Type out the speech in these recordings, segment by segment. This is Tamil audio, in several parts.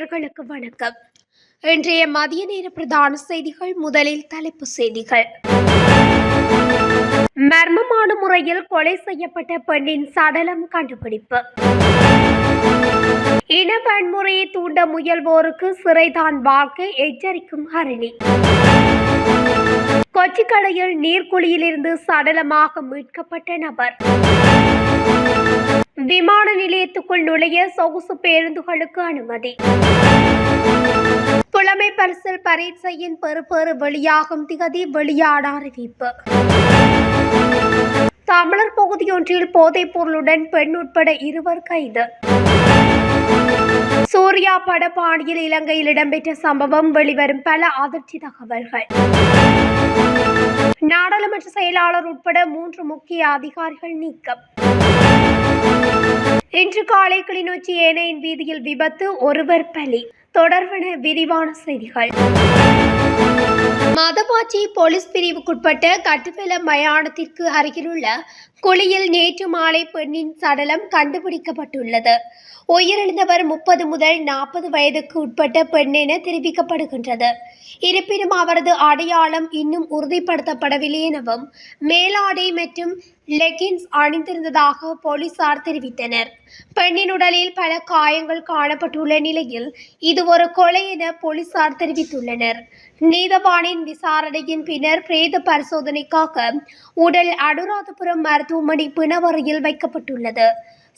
நேயர்களுக்கு வணக்கம். இன்றைய மதிய நேர பிரதான செய்திகள் முதலில் தலைப்பு செய்திகள். மர்மமான முறையில் கொலை செய்யப்பட்ட பெண்ணின் சடலம் கண்டுபிடிப்பு. இன வன்முறையை தூண்ட முயல்வோருக்கு சிறைதான் வாழ்க்கை எச்சரிக்கும் ஹரிணி. கொச்சிக்கடையில் நீர்க்குழியிலிருந்து சடலமாக மீட்கப்பட்ட நபர். விமான நிலையத்துக்குள் நுழைய சொகுசு பேருந்துகளுக்கு அனுமதி. புலமை பரிசில் பரீட்சையின் பெறுபேறு வெளியாகும் திகதி வெளியான அறிவிப்பு. தமிழர் பகுதியொன்றில் போதைப் பொருளுடன் பெண் உட்பட இருவர் கைது. சூர்யா பட பாணியில் இலங்கையில் இடம்பெற்ற சம்பவம் வெளிவரும் பல அதிர்ச்சி தகவல்கள். நாடாளுமன்ற செயலாளர் உட்பட மூன்று முக்கிய அதிகாரிகள் நீக்கம். இன்று காலை கிளிநொச்சி ஏனையின் வீதியில் விபத்து ஒருவர் பலி. தொடர்பன விரிவான செய்திகள். மதவாச்சி போலீஸ் பிரிவுக்குட்பட்ட கட்டுவேல மயானத்திற்கு அருகிலுள்ள குழியில் நேற்று மாலை பெண்ணின் சடலம் கண்டுபிடிக்கப்பட்டுள்ளது. உயிரிழந்தவர் முப்பது முதல் நாற்பது வயதுக்கு உட்பட்ட பெண் என தெரிவிக்கப்படுகின்றது. இருப்பினும் அவரது அடையாளம் இன்னும் உறுதிப்படுத்தப்படவில்லை எனவும் மேலாடை மற்றும் லெகின்ஸ் அணிந்திருந்ததாக போலீசார் தெரிவித்தனர். பெண்ணின் உடலில் பல காயங்கள் காணப்பட்டுள்ள நிலையில் இது ஒரு கொலை என போலீசார் தெரிவித்துள்ளனர். நீதவானின் விசாரணையின் பின்னர் பிரேத பரிசோதனைக்காக உடல் அனுராதபுரம் மருத்துவமனை பிணவரையில் வைக்கப்பட்டுள்ளது.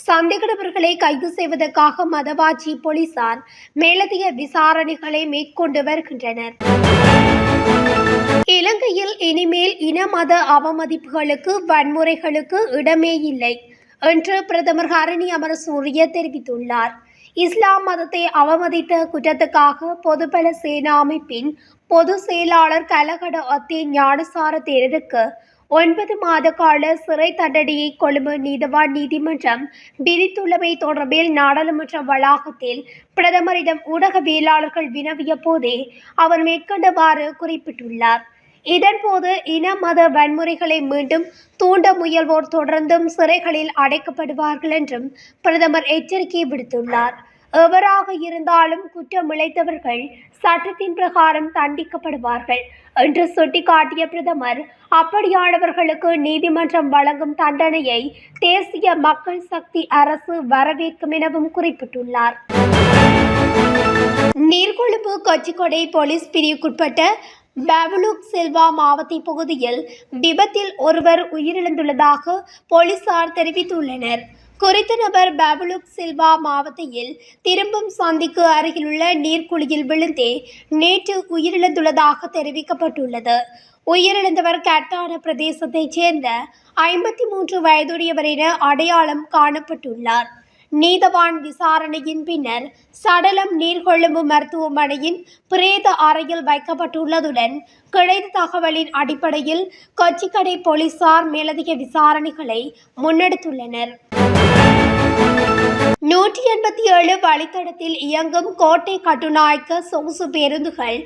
சந்தேகநபர்களை கைது செய்வதற்காக மதவாச்சி போலீசார் மேலதிக விசாரணைகளை மேற்கொண்டு வருகின்றனர். இலங்கையில் இனிமேல் இன மத அவமதிப்புகளுக்கு வன்முறைகளுக்கு இடமே இல்லை என்று பிரதமர் ஹரணி அமரசூரிய தெரிவித்துள்ளார். இஸ்லாம் மதத்தை அவமதித்த குற்றத்துக்காக பொதுபல சேனா அமைப்பின் பொது செயலாளர் கலகட அத்தே ஞானசார தேரருக்கு ஒன்பது மாத கால சிறை தண்டனையை கொழும்பு நீதவான் நீதிமன்றம் விதித்துள்ளமை தொடர்பில் நாடாளுமன்ற வளாகத்தில் பிரதமரிடம் ஊடகவியலாளர்கள் வினவிய போதே அவர் மேற்கண்டவாறு குறிப்பிட்டுள்ளார். இதன்போது இன மத வன்முறைகளை மீண்டும் தூண்ட முயல்வோர் தொடர்ந்தும் சிறைகளில் அடைக்கப்படுவார்கள் என்றும் பிரதமர் எச்சரிக்கை விடுத்துள்ளார். எவராக இருந்தாலும் குற்றம் இழைத்தவர்கள் சட்டத்தின் பிரகாரம் தண்டிக்கப்படுவார்கள் என்று சுட்டிக்காட்டிய பிரதமர் அப்படியானவர்களுக்கு நீதிமன்றம் வழங்கும் தண்டனையை தேசிய மக்கள் சக்தி அரசு வரவேற்கும் எனவும் குறிப்பிட்டுள்ளார். நீர்கொழும்பு கொச்சிக்கொடை போலீஸ் பிரிவுக்குட்பட்ட பெவலுக் செல்வா மாவட்ட பகுதியில் விபத்தில் ஒருவர் உயிரிழந்துள்ளதாக போலீசார் தெரிவித்துள்ளனர். குறித்த நபர் பெவலுக் சில்வா மாவட்டத்தில் திரும்பும் சந்திக்கு அருகிலுள்ள நீர்க்குழியில் விழுந்தே நேற்று உயிரிழந்துள்ளதாக தெரிவிக்கப்பட்டுள்ளது. உயிரிழந்தவர் கட்டான பிரதேசத்தைச் சேர்ந்த ஐம்பத்தி மூன்று வயதுடையவர் என அடையாளம் காணப்பட்டுள்ளார். நீதவான் விசாரணையின் பின்னர் சடலம் நீர்கொழும்பு மருத்துவமனையின் பிரேத அறையில் வைக்கப்பட்டுள்ளதுடன் கிடைத்த தகவலின் அடிப்படையில் கொச்சிக்கடை போலீசார் மேலதிக விசாரணைகளை முன்னெடுத்துள்ளனர். நூற்றி எண்பத்தி ஏழு வழித்தடத்தில் இயங்கும் கோட்டை கட்டுநாயக்க சொகுசு பேருந்துகள்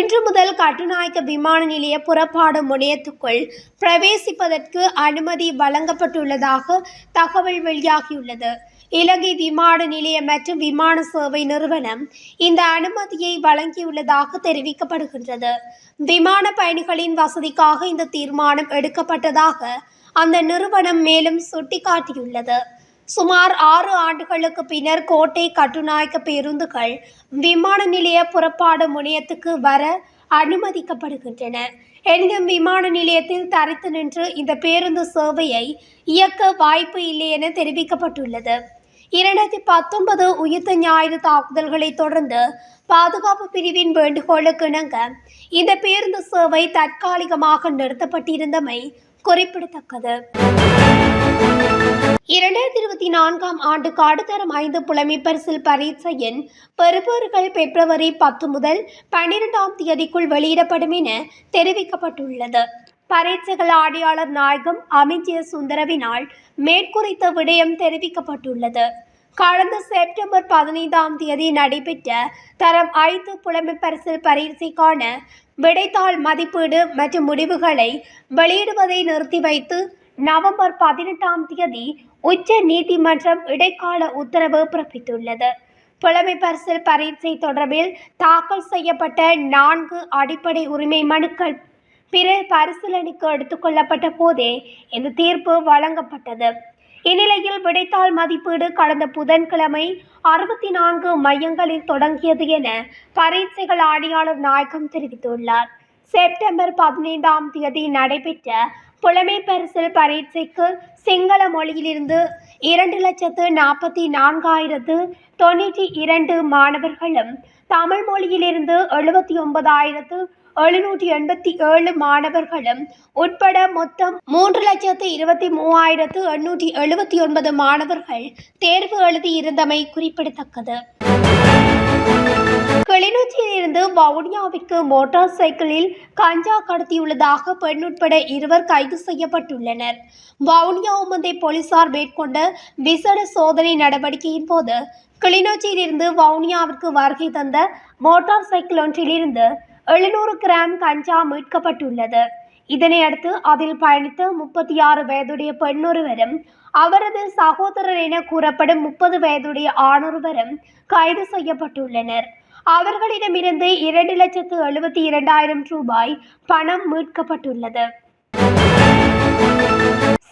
இன்று முதல் கட்டுநாயக்க விமான நிலைய புறப்பாடு முனையத்துக்குள் பிரவேசிப்பதற்கு அனுமதி வழங்கப்பட்டுள்ளதாக தகவல் வெளியாகியுள்ளது. இலங்கை விமான நிலையம் மற்றும் விமான சேவை நிறுவனம் இந்த அனுமதியை வழங்கியுள்ளதாக தெரிவிக்கப்படுகின்றது. விமான பயணிகளின் வசதிக்காக இந்த தீர்மானம் எடுக்கப்பட்டதாக அந்த நிறுவனம் மேலும் சுட்டிக்காட்டியுள்ளது. சுமார் ஆறு ஆண்டுகளுக்கு பின்னர் கோட்டை கட்டுநாயக்க பேருந்துகள் விமான நிலைய புறப்பாடு முனையத்துக்கு வர அனுமதிக்கப்படுகின்றன. எனினும் விமான நிலையத்தில் தரித்து நின்று இந்த பேருந்து சேவையை இயக்க வாய்ப்பு இல்லை என தெரிவிக்கப்பட்டுள்ளது. இரண்டாயிரத்தி பத்தொன்பது உயிர்த்த ஞாயிறு தாக்குதல்களை தொடர்ந்து பாதுகாப்பு பிரிவின் வேண்டுகோளுக்கு இணங்க இந்த பேருந்து சேவை தற்காலிகமாக நிறுத்தப்பட்டிருந்தமை குறிப்பிடத்தக்கது. இரண்டாயிரத்தி இருபத்தி நான்காம் ஆண்டு காடுதரம் ஐந்து புலமை பரிசில் பரீட்சையின் பெறுபவர்கள் பிப்ரவரி பத்து முதல் பன்னிரெண்டாம் தேதிக்குள் வெளியிடப்படும் என தெரிவிக்கப்பட்டுள்ளது. பரீட்சைகள் ஆணையாளர் நாயகம் அமித்ய சுந்தரவினால் மேற்குறித்த விடயம் தெரிவிக்கப்பட்டுள்ளது. கடந்த செப்டம்பர் பதினைந்தாம் தேதி நடைபெற்ற தரம் ஐந்து புலமை பரிசில் பரீட்சைக்கான விடைத்தாள் மதிப்பீடு மற்றும் முடிவுகளை வெளியிடுவதை நிறுத்தி வைத்து நவம்பர் பதினெட்டாம் தேதி உச்ச நீதிமன்றம் இடைக்கால உத்தரவு பிறப்பித்துள்ளது. புலமை பரிசில் பரீட்சை தொடர்பில் தாக்கல் செய்யப்பட்ட நான்கு அடிப்படை உரிமை மனுக்கள் பிற பரிசீலனைக்கு எடுத்துக்கொள்ளப்பட்ட போதே இந்த தீர்ப்பு வழங்கப்பட்டது. இந்நிலையில் விடைத்தாள் மதிப்பீடு கடந்த புதன்கிழமை அறுபத்தி நான்கு மையங்களில் தொடங்கியது என பரீட்சைகள் ஆணையாளர் நாயகம் தெரிவித்துள்ளார். செப்டம்பர் பதினைந்தாம் தேதி நடைபெற்ற புலமை பரிசில் பரீட்சைக்கு சிங்கள மொழியிலிருந்து இரண்டு லட்சத்து நாற்பத்தி நான்காயிரத்து தொண்ணூற்றி இரண்டு மாணவர்களும் தமிழ் மொழியிலிருந்து எழுபத்தி ஒன்பதாயிரத்து எழுநூற்றி எண்பத்தி ஏழு மாணவர்களும் உட்பட மொத்தம் மூன்று லட்சத்து இருபத்தி மூவாயிரத்து எண்ணூற்றி எழுபத்தி ஒன்பது மாணவர்கள் தேர்வு எழுதியிருந்தமை குறிப்பிடத்தக்கது. கிளிநொச்சியில் இருந்து வவுனியாவிற்கு மோட்டார் சைக்கிளில் கஞ்சா கடத்தியுள்ளதாக பெண் உட்பட இருவர் கைது செய்யப்பட்டுள்ளனர். வவுனியா உமந்தை போலீசார் மேற்கொண்ட விசேட சோதனை நடவடிக்கையின் போது கிளிநொச்சியில் இருந்து வவுனியாவிற்கு வருகை தந்த மோட்டார் சைக்கிள் ஒன்றிலிருந்து எழுநூறு கிராம் கஞ்சா மீட்கப்பட்டுள்ளது. இதனையடுத்து அதில் பயணித்த முப்பத்தி ஆறு வயதுடைய பெண்ணொருவரும் அவரது சகோதரர் என கூறப்படும் முப்பது வயதுடைய ஆணொருவரும் கைது செய்யப்பட்டுள்ளனர். அவர்களிடமிருந்து இரண்டு லட்சத்து எழுபத்தி இரண்டாயிரம் ரூபாய் பணம் மீட்கப்பட்டுள்ளது.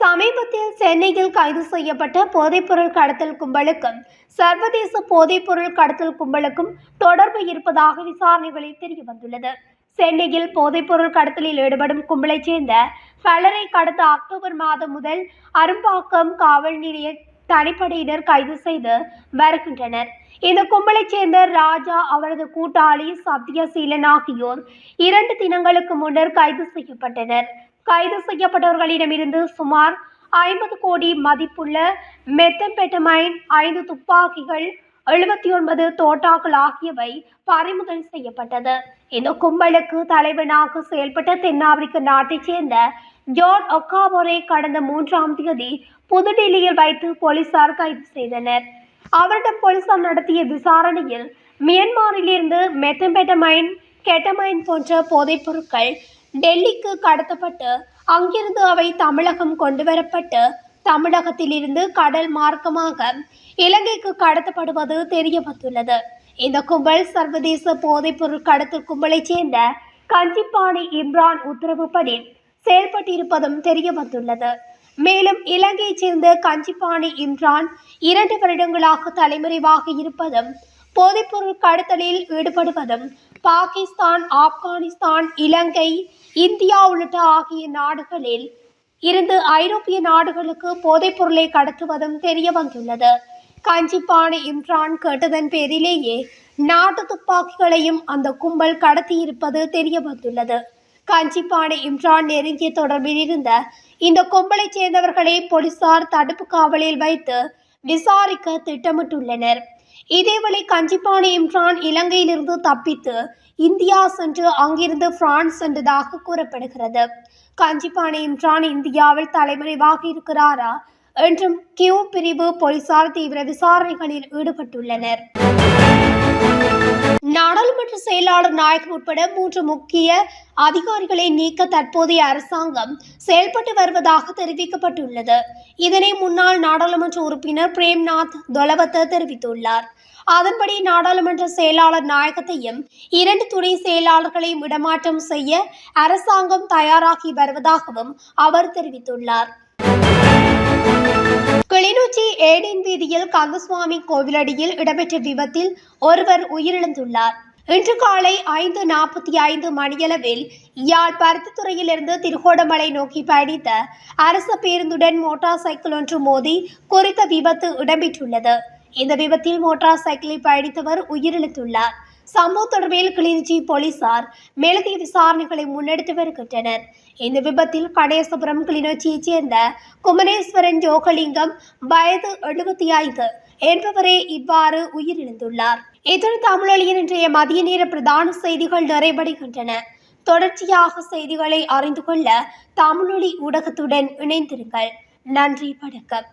சமீபத்தில் சென்னையில் கைது செய்யப்பட்ட போதைப்பொருள் கடத்தல் கும்பலுக்கும் சர்வதேச போதைப்பொருள் கடத்தல் கும்பலுக்கும் தொடர்பு இருப்பதாக விசாரணைகளில் தெரிய வந்துள்ளது சென்னையில் போதைப்பொருள் கடத்தலில் ஈடுபடும் கும்பலைச் சேர்ந்த பலரை கடந்த அக்டோபர் மாதம் முதல் அரும்பாக்கம் காவல் நிலைய தனிப்படையினர் கைது செய்து வருகின்றனர். இந்த கும்பலைச் சேர்ந்த ராஜா அவரது கூட்டாளி சத்யசீலன் ஆகியோர் இரண்டு தினங்களுக்கு முன்னர் கைது செய்யப்பட்டனர். கைது செய்யப்பட்டவர்களிடமிருந்து சுமார் ஐம்பது கோடி மதிப்புள்ள மெத்தம்பெட்டமைன் ஐந்து துப்பாக்கிகள் எழுபத்தி ஒன்பது தோட்டாக்கள் ஆகியவை பறிமுதல் செய்யப்பட்டது. இந்த கும்பலுக்கு தலைவனாக செயல்பட்ட தென்னாப்பிரிக்க நாட்டைச் சேர்ந்த ஜோர் ஒக்காபோரை கடந்த மூன்றாம் தேதி புதுடில்லியில் வைத்து போலீசார் கைது செய்தனர். அவரிடம் போலீசார் நடத்திய விசாரணையில் மியான்மரிலிருந்து மெத்தம்பெட்டமைன் கெட்டமைன் போன்ற போதைப் பொருட்கள் டெல்லிக்கு கடத்தப்பட்டு அங்கிருந்து அவை தமிழகம் கொண்டு வரப்பட்டு தமிழகத்திலிருந்து கடல் மார்க்கமாக இலங்கைக்கு கடத்தப்படுவது தெரிய வந்துள்ளது இந்த கும்பல் சர்வதேச போதைப்பொருள் கடத்தல் கும்பலைச் சேர்ந்த கஞ்சிப்பாணி இம்ரான் உத்தரவுப்படி செயல்பட்டிருப்பதும் தெரிய வந்துள்ளது மேலும் இலங்கையைச் சேர்ந்த கஞ்சிப்பாணி இம்ரான் இரண்டு வருடங்களாக தலைமறைவாக இருப்பதும் போதைப்பொருள் கடத்தலில் ஈடுபடுவதும் பாகிஸ்தான் ஆப்கானிஸ்தான் இலங்கை இந்தியா உள்ளிட்ட ஆகிய நாடுகளில் இருந்து ஐரோப்பிய நாடுகளுக்கு போதைப் பொருளை கடத்துவதும் தெரிய வந்துள்ளது. காஞ்சிப்பானை இம்ரான் கேட்டதன் பேரிலேயே நாட்டு துப்பாக்கிகளையும் அந்த கும்பல் கடத்தியிருப்பது தெரிய வந்துள்ளது. காஞ்சிப்பானை இம்ரான் நெருங்கிய தொடர்பில் இருந்த இந்த கும்பலைச் சேர்ந்தவர்களை போலீசார் தடுப்பு காவலில் வைத்து விசாரிக்க திட்டமிட்டுள்ளனர். இதேவேளை கஞ்சிப்பானை இம்ரான் இலங்கையிலிருந்து தப்பித்து இந்தியா சென்று அங்கிருந்து பிரான்ஸ் சென்றதாக கூறப்படுகிறது. கஞ்சிப்பானை இம்ரான் இந்தியாவில் தலைமறைவாக இருக்கிறாரா என்றும் கியூ பிரிவு போலீசார் தீவிர விசாரணைகளில் ஈடுபட்டுள்ளனர். நாடாளுமன்ற செயலாளர் நாயகம் உட்பட மூன்று முக்கிய அதிகாரிகளை நீக்க தற்போதைய அரசாங்கம் செயல்பட்டு வருவதாக தெரிவிக்கப்பட்டுள்ளது. இதனை முன்னாள் நாடாளுமன்ற உறுப்பினர் பிரேம்நாத் தொலவத்த தெரிவித்துள்ளார். அதன்படி நாடாளுமன்ற செயலாளர் நாயகத்தையும் இரண்டு துணை செயலாளர்களையும் இடமாற்றம் செய்ய அரசாங்கம் தயாராகி வருவதாகவும் அவர் தெரிவித்துள்ளார். கிளிநொச்சி ஏடின் வீதியில் கந்தசுவாமி கோவிலடியில் இடம்பெற்ற விபத்தில் ஒருவர் உயிரிழந்துள்ளார். இன்று காலை ஐந்து நாற்பத்தி ஐந்து மணியளவில் யாழ் பருத்தித்துறையிலிருந்து திருகோணமலை நோக்கி பயணித்த அரசு பேருந்துடன் மோட்டார் சைக்கிள் ஒன்று மோதி குறித்த விபத்து இடம்பெற்றுள்ளது. இந்த விபத்தில் மோட்டார் சைக்கிளில் பயணித்தவர் உயிரிழந்துள்ளார். சம்பவ தொடர்பில் கிளிநொச்சி போலீசார் மேலதிக விசாரணைகளை முன்னெடுத்து வருகின்றனர். இந்த விபத்தில் கணேசபுரம் கிளிநொச்சியைச் சேர்ந்த குமரேஸ்வரன் ஜோகலிங்கம் வயது எழுபத்தி ஐந்து என்பவரே இவ்வாறு உயிரிழந்துள்ளார் இத்துடன் தமிழொலியின் இன்றைய மதிய நேர பிரதான செய்திகள் நிறைவடைகின்றன தொடர்ச்சியாக செய்திகளை அறிந்து கொள்ள தமிழொலி ஊடகத்துடன் இணைந்திருங்கள் நன்றி வணக்கம்